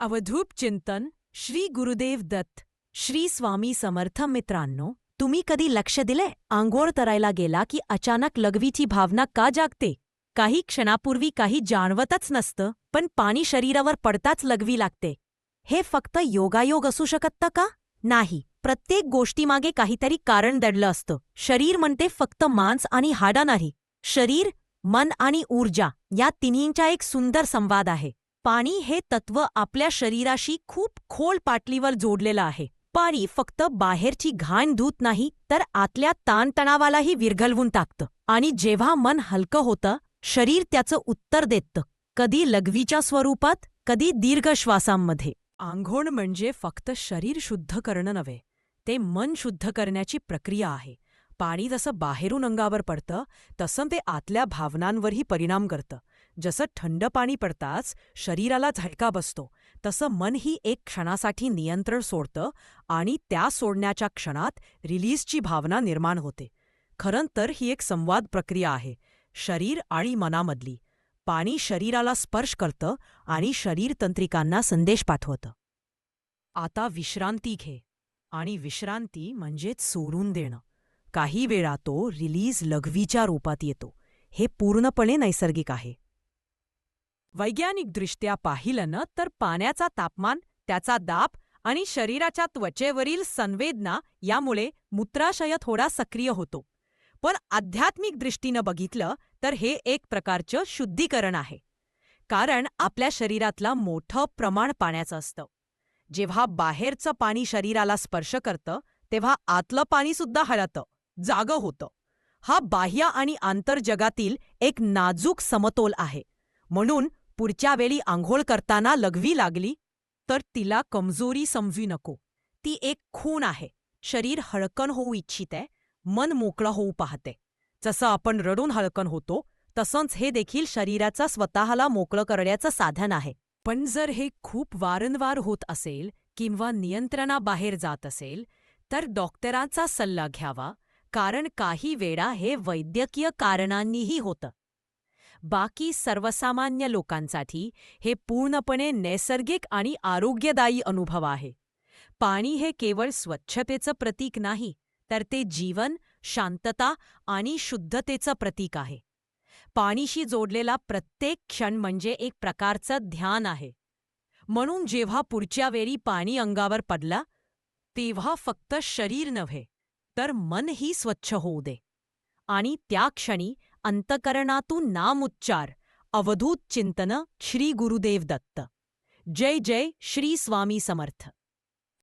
अवधूप चिंतन श्री गुरुदेव दत्त श्री स्वामी समर्थ मित्रांनो तुम्ही कधी लक्ष दिले आंघोळ करायला गेला की अचानक लघवीची भावना का जागते? काही क्षणापूर्वी काही जाणवतच नसतं पण पाणी शरीरावर पडताच लघवी लागते. हे फक्त योगायोग असू शकतं का? नाही प्रत्येक गोष्टीमागे काहीतरी कारण दडलं असतं. शरीर म्हणते फक्त मांस आणि हाडा नाही. शरीर मन आणि ऊर्जा या तिन्हींचा एक सुंदर संवाद आहे. पाणी हे तत्व आपल्या शरीराशी खूप खोल पाटलीवर जोडलेलं आहे. पाणी फक्त बाहेरची घाण धूत नाही तर आतल्या ताणतणावालाही विरघळवून टाकतं. आणि जेव्हा मन हलकं होतं शरीर त्याचं उत्तर देतं. कधी लघवीच्या स्वरूपात कधी दीर्घ श्वासांमध्ये आंघोण म्हणजे फक्त शरीर शुद्ध करणं नव्हे ते मन शुद्ध करण्याची प्रक्रिया आहे. पाणी जसं बाहेरून अंगावर पडतं तसं ते आतल्या भावनांवरही परिणाम करतं. जसं थंड पाणी पडताच शरीराला झटका बसतो तसं मनही एक क्षणासाठी नियंत्रण सोडतं आणि त्या सोडण्याच्या क्षणात रिलीजची भावना निर्माण होते. खरं तर ही एक संवाद प्रक्रिया आहे शरीर आणि मनामधली. पाणी शरीराला स्पर्श करतं आणि शरीर तंत्रिकांना संदेश पाठवतं. आता विश्रांती घे आणि विश्रांती म्हणजेच सोडून देणं. काही वेळा तो रिलीज लघवीच्या रूपात येतो. हे पूर्णपणे नैसर्गिक आहे. वैज्ञानिकदृष्ट्या पाहिलं ना तर पाण्याचा तापमान त्याचा दाब आणि शरीराच्या त्वचेवरील संवेदना यामुळे मूत्राशय थोडा सक्रिय होतो. पण आध्यात्मिक दृष्टीनं बघितलं तर हे एक प्रकारचं शुद्धीकरण आहे. कारण आपल्या शरीरातलं मोठं प्रमाण पाण्याचं असतं. जेव्हा बाहेरचं पाणी शरीराला स्पर्श करतं तेव्हा आतलं पाणीसुद्धा हलतं जागं होतं. हा बाह्य आणि आंतरजगातील एक नाजूक समतोल आहे. म्हणून पुढच्या वेळी आंघोळ करताना लघवी लागली तर तिला कमजोरी समजू नको. ती एक खूण आहे. शरीर हळकण होऊ इच्छिते मन मोकळं होऊ पाहते. जसं आपण रडून हळकण होतो तसंच हे देखील शरीराचा स्वतःला मोकळं करण्याचं साधन आहे. पण जर हे खूप वारंवार होत असेल किंवा नियंत्रणाबाहेर जात असेल तर डॉक्टरांचा सल्ला घ्यावा कारण काही वेळा हे वैद्यकीय कारणांनीही होतं. बाकी सर्वसामान्य लोकांसाठी हे पूर्णपणे नैसर्गिक आणि आरोग्यदायी अनुभव आहे. पाणी हे केवळ स्वच्छतेचं प्रतीक नाही तर ते जीवन शांतता आणि शुद्धतेचं प्रतीक आहे. पाणीशी जोडलेला प्रत्येक क्षण म्हणजे एक प्रकारचं ध्यान आहे. म्हणून जेव्हा पुढच्या वेळी पाणी अंगावर पडला तेव्हा फक्त शरीर नव्हे तर मनही स्वच्छ होऊ दे. आणि त्या क्षणी अंतकरणातून नामुच्चार अवधूत चिंतन श्री गुरुदेव दत्त. जय जय श्री स्वामी समर्थ.